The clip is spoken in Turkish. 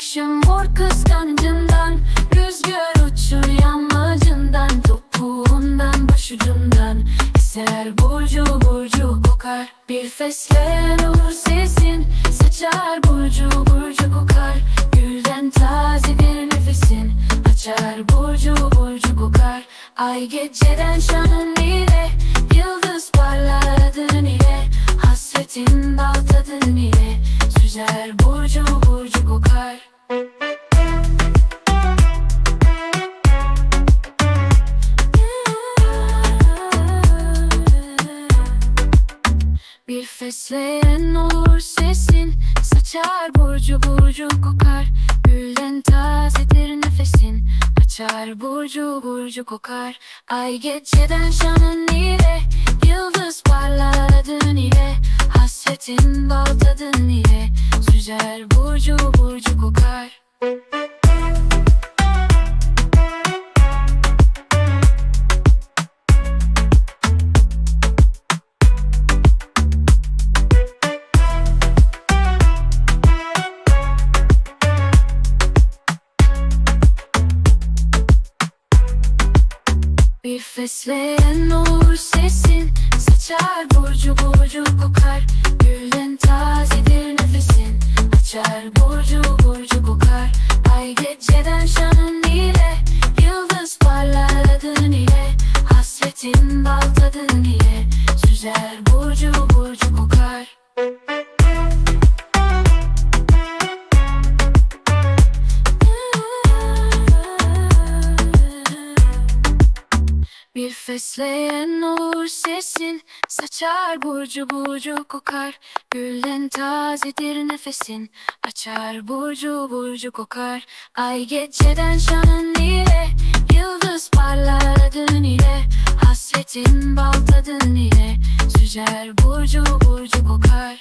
Affection vur kıskancından Rüzgar uçur yamacından Topuğundan başucundan Eser burcu burcu kokar Bir fesleğen olur sesin. Saçar burcu burcu kokar Gülden tazedir nefesin. Açar burcu burcu kokar Ay geceden şanın ile Yıldız parlar adın ile Hasretin Bir fesleğen olur sesin. Saçar burcu burcu kokar. Gülden tazedir nefesin. Açar burcu burcu kokar. Ay geceden şanın ile Yıldız parlar adın ile Hasretin bal tadın ile Süzer burcu burcu Bir fesleğen olur sesin Saçar burcu burcu kokar. Gülden tazedir nefesin Açar burcu burcu kokar. Ay geceden şanın ile Yıldız parlar adın ile Hasretin bal tadın ile Süzer burcu burcu kokar Bir fesleğen olur sesin. Saçar burcu burcu kokar. Gülden tazedir nefesin. Açar burcu burcu kokar. Ay geceden şanın ile Yıldız parlar adın ile Hasretin bal tadın ile Süzer burcu burcu kokar